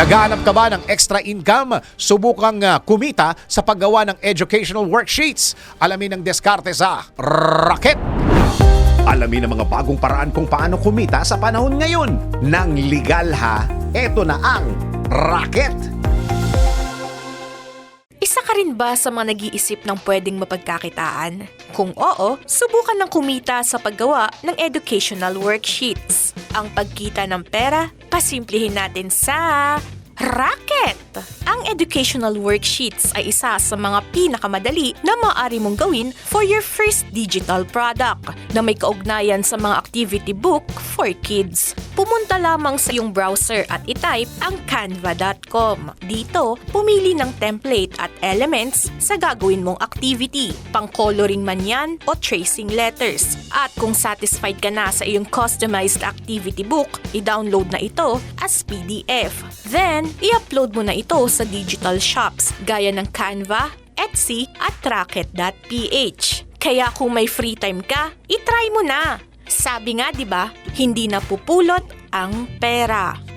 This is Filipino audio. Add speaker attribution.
Speaker 1: Naghahanap ka ba ng extra income? Subukang ah, kumita sa paggawa ng educational worksheets. Alamin ang diskarte sa Rocket! Alamin ang mga bagong paraan kung paano kumita sa panahon ngayon. Nang legal ha, eto na ang Rocket!
Speaker 2: Rin ba sa mga nag-iisip ng pwedeng mapagkakitaan? Kung oo, subukan ng kumita sa paggawa ng educational worksheets. Ang pagkita ng pera, pasimplihin natin sa Racket! Educational worksheets ay isa sa mga pinakamadali na maaari mong gawin for your first digital product na may kaugnayan sa mga activity book for kids. Pumunta lamang sa iyong browser at itype ang canva.com. Dito, pumili ng template at elements sa gagawin mong activity, pang-coloring man yan o tracing letters. At kung satisfied ka na sa iyong customized activity book, i-download na ito as PDF. Then, i-upload mo na ito sa digital shops gaya ng Canva, Etsy at Rocket.ph. Kaya kung may free time ka, itry mo na! Sabi nga 'di ba, hindi napupulot ang pera.